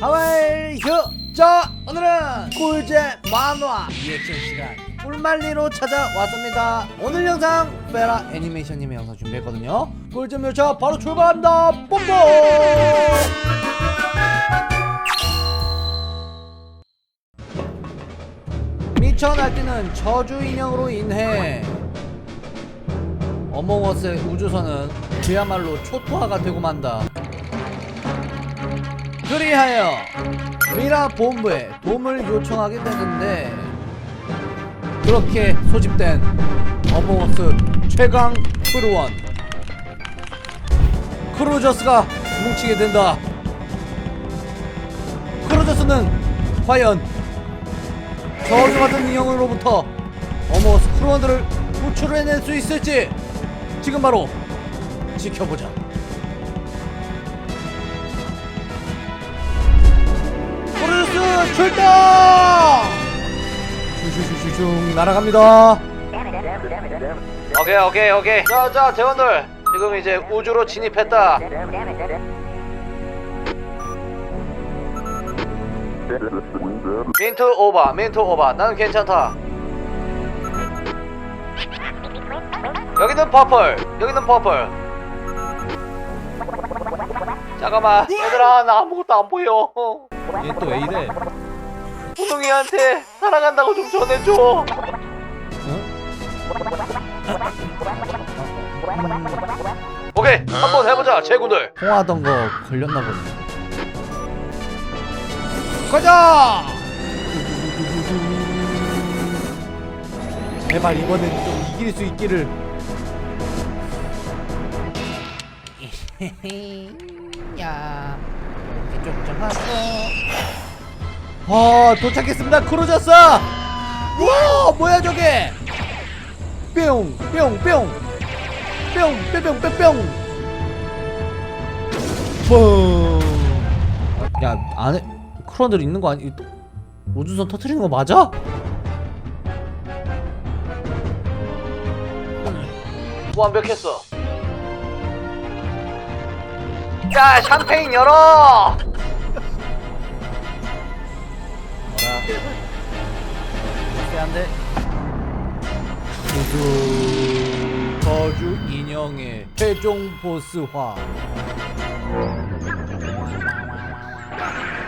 하와이 휴! 자 오늘은 꿀잼 만화 리액션 시간. 꿀말리로 찾아왔습니다. 오늘 영상 페라 애니메이션님의 영상 준비했거든요. 꿀잼 열차 바로 출발합니다. 뽐뽐 미쳐 날뛰는 저주 인형으로 인해 어몽어스의 우주선은 그야말로 초토화가 되고 만다 그리하여 미라 본부에 도움을 요청하게 되는데 그렇게 소집된 어몽어스 최강 크루원 크루저스가 뭉치게 된다. 크루저스는 과연 저주 같은 인형으로부터 어몽어스 크루원들을 구출해낼 수 있을지 지금 바로 지켜보자 출동! 슈슈슈슈슝 날아갑니다. 오케이 오케이 오케이. 자자 대원들. 지금 이제 우주로 진입했다. 민트 오바 민트 오바 난 괜찮다. 여기는 퍼플 여기는 퍼플. 잠깐만. 얘들아 나 아무것도 안 보여. 얘또왜이 래? 호동이한테 사랑한다고 좀 전해줘. 오케이 한번 해보자 제군들 통화하던 거 걸렸나 보네. 가자! 제발 이번엔 좀 이길 수 있기를. 야 이렇게 좀 하고 아 도착했습니다. 크루저스! 우와 뭐야 저게? 뿅뿅 뿅. 뿅뿅뿅 뿅뿅. 야 안에 크루원들 있는 거 아니 우주선 터트리는 거 맞아? 완벽했어. 야 샴페인 열어 뭐라 세한데 우주 저주 인형의 최종 보스화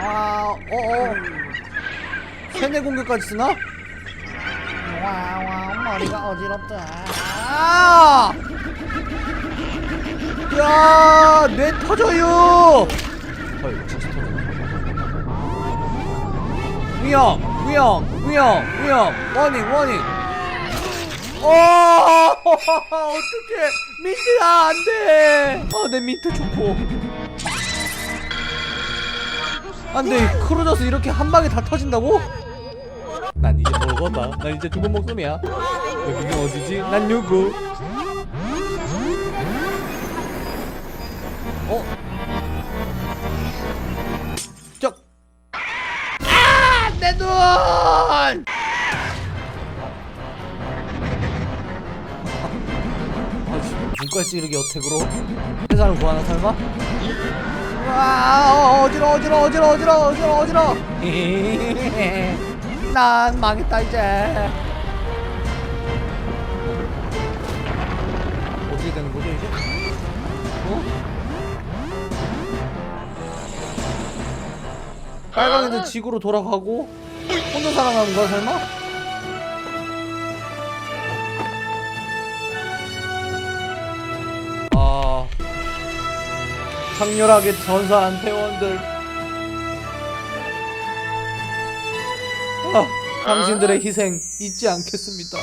아 어 어 세뇌 공격까지 쓰나? 와와 머리가 어지럽다 아! 야, 뇌 터져요. 헐, 위험, 위험, 위험, 위험. 워닝, 워닝. 어, 어떡해. 민트야, 안 돼. 어, 내 민트 좋고. 안 돼, 크루저스 이렇게 한 방에 다 터진다고? 난 이제 모르겠다. 난 이제 죽은 목숨이야. 여기가 어디지? 난 누구? 어? 찌르기 어택으로 세상을 구하나 설마? 와 어지러 어지러 어지러 어지러 어지러 어지러 난 망했다 이제 어떻게 되는 거죠 이제? 어? 빨강이는 지구로 돌아가고 혼자 살아남은 거야 설마? 장렬하게 전사한 대원들 아, 당신들의 희생 잊지 않겠습니다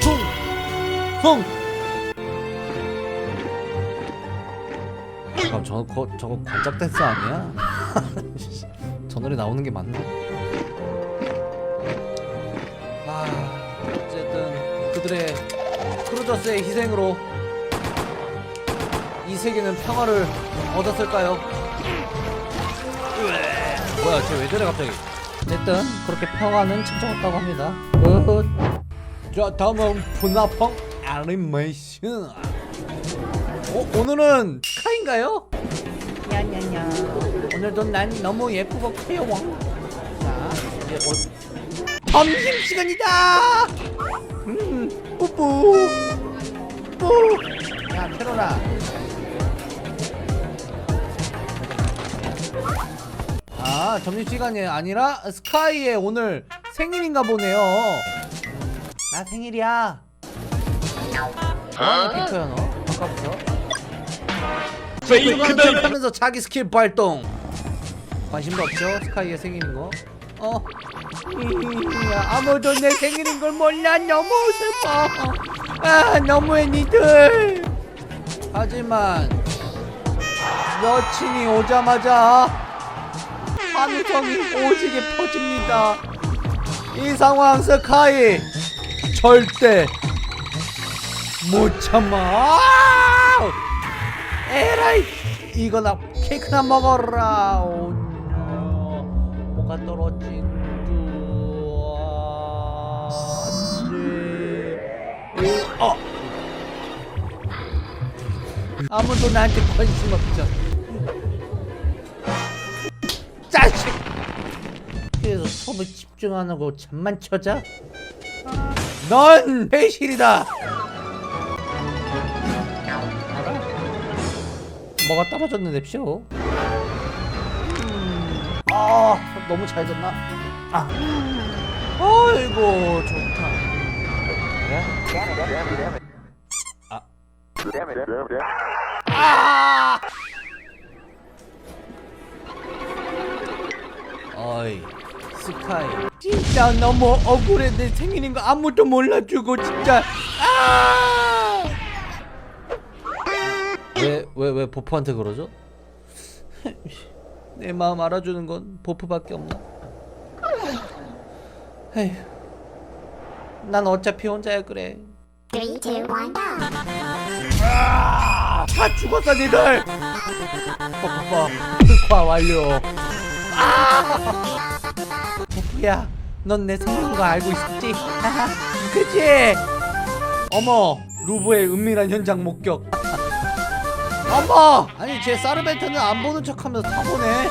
퉁! 퉁! 잠깐 저 거, 저거 관짝 댄스 아니야? 저 노래 나오는 게 맞나? 그들의 크루저스의 희생으로 이 세계는 평화를 얻었을까요? 뭐야 쟤 왜 저래 갑자기 어쨌든 그렇게 평화는 찾아왔다고 합니다 끝. 자 다음은 푸나펑 애니메이션 어, 오늘은 스카인가요? 야야야. 오늘도 난 너무 예쁘고 귀여워. 자, 이제 곧 점심 시간이다. 음, 뿌뿌. 뿌. 야, 캐로라. 아, 점심 시간이 아니라 스카이의 오늘 생일인가 보네요. 나 생일이야. 아, 빅터야 너. 아까부터. 페이크다 하면서 자기 스킬 발동. 관심도 없죠? 스카이의 생일인 거. 어. 이, 아무도 내 생일인 걸 몰라 너무 슬퍼. 아 너무해 니들. 하지만 여친이 오자마자 환호성이 오지게 퍼집니다. 이 상황 스카이 절대 못 참아. 에라이 이거나 케이크나 먹어라. 뭐가 떨어진 듯. 어. 아무도 나한테 관심 없죠. 짜식. 그래서 수업에 집중 안 하고 잠만 쳐자. 넌 배실이다. 뭐가 떨어졌는데 쇼? 음, 아 너무 잘 졌나? 아, 아이고 좋다. 그래? 아! 어이 스카이 진짜 너무 억울해 내 생일인 거 아무도 몰라주고 진짜 아! 왜 왜 왜 보프한테 그러죠? 내 마음 알아주는 건 보프밖에 없나? 에휴 난 어차피 혼자야 그래. 아, 다 죽었어 니들 뽀뽀뽀 흑화 완료 아 보프야 넌내 생일인 거 알고 있었지? 그치? 어머 루브의 은밀한 현장 목격 어머 아니 제 사르벤트는 안 보는 척하면서 다 보네.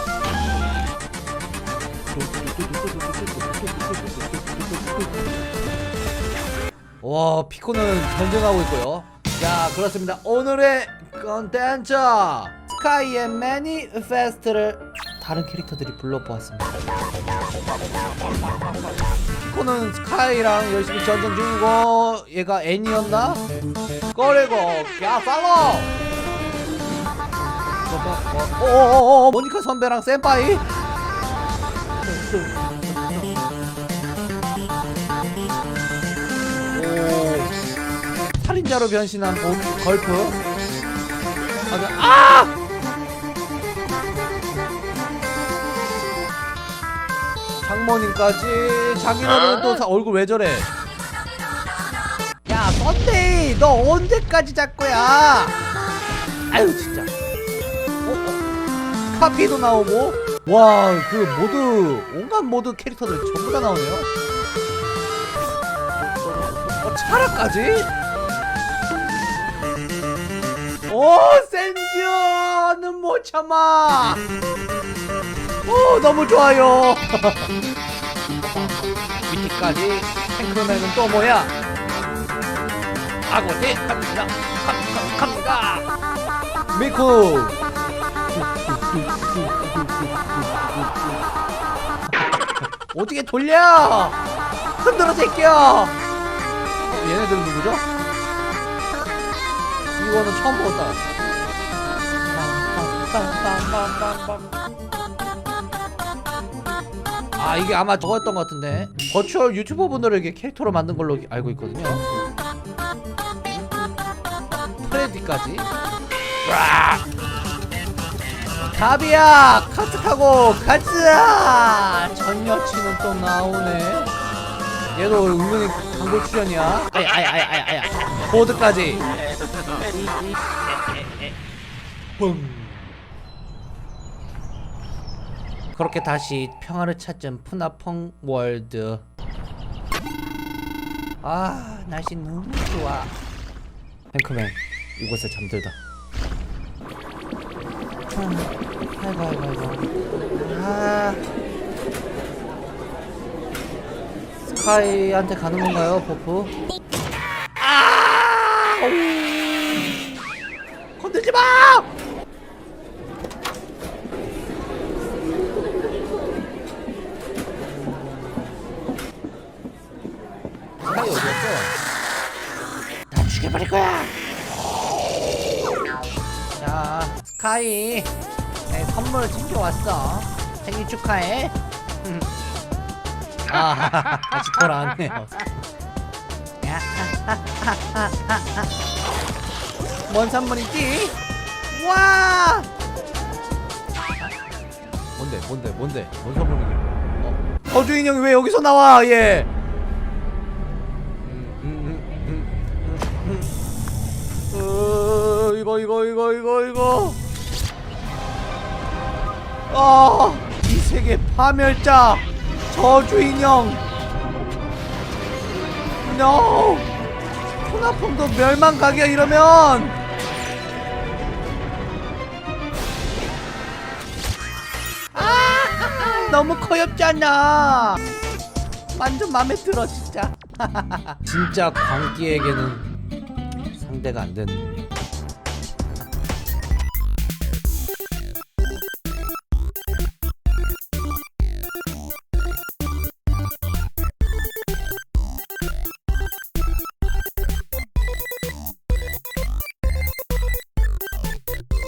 와 피코는 전쟁하고 있고요. 자 그렇습니다. 오늘의 컨텐츠! 스카이의 매니페스트를 다른 캐릭터들이 불러보았습니다. 피코는 스카이랑 열심히 전쟁 중이고 얘가 애니였나? 그리고 갸살로 어어어어 모니카 선배랑 센파이. 오 살인자로 변신한 보, 걸프. 아! 아! 장모님까지 자기는 또 사- 얼굴 왜 저래? 야 썬데이 너 언제까지 잘 거야? 아유 진짜. 어, 어. 카피도 나오고. 와 그 모두 온갖 모드 캐릭터들 전부 다 나오네요. 어 차라까지? 오 센지어는 못 참아. 오 너무 좋아요. 위티까지 탱크맨은 또 뭐야? 아고지 갑니다. 갑, 갑, 갑니다. 미쿠 어떻게 돌려? 흔들어 어, 얘네들은 누구죠? 이거는 처음 보다. 아 이게 아마 저거였던 것 같은데. 버추얼 유튜버 분들에게 캐릭터로 만든 걸로 알고 있거든요. 프레디까지 와! 답이야 카트 타고 가자! 전 여친은 또 나오네. 얘도 은근히 광고 출연이야. 아야 아야 아야 아야 아야 보드까지. 뿡 그렇게 다시 평화를 찾은 푸나펑 월드. 아 날씨 너무 좋아. 탱크맨 이곳에 잠들다 아이고 아이고 아이고 아 스카이한테 가는 건가요 버프? 자, 스카이, 내 선물 챙겨왔어. 생일 축하해. 아, 다시 돌아왔네요. 야, 뭔 선물이지? 와! 뭔데, 뭔데, 뭔데, 뭔 선물이지? 어, 허주인 형이 왜 여기서 나와, 얘? 음, 음, 음, 음, 음. 어, 이거 이거 이거 이거 이거 아, 이 세계 파멸자 저주 인형. No. 소나품도 멸망 가게 이러면. 아 너무 커엽잖아 완전 맘에 들어 진짜. 진짜 광기에게는 상대가 안 되는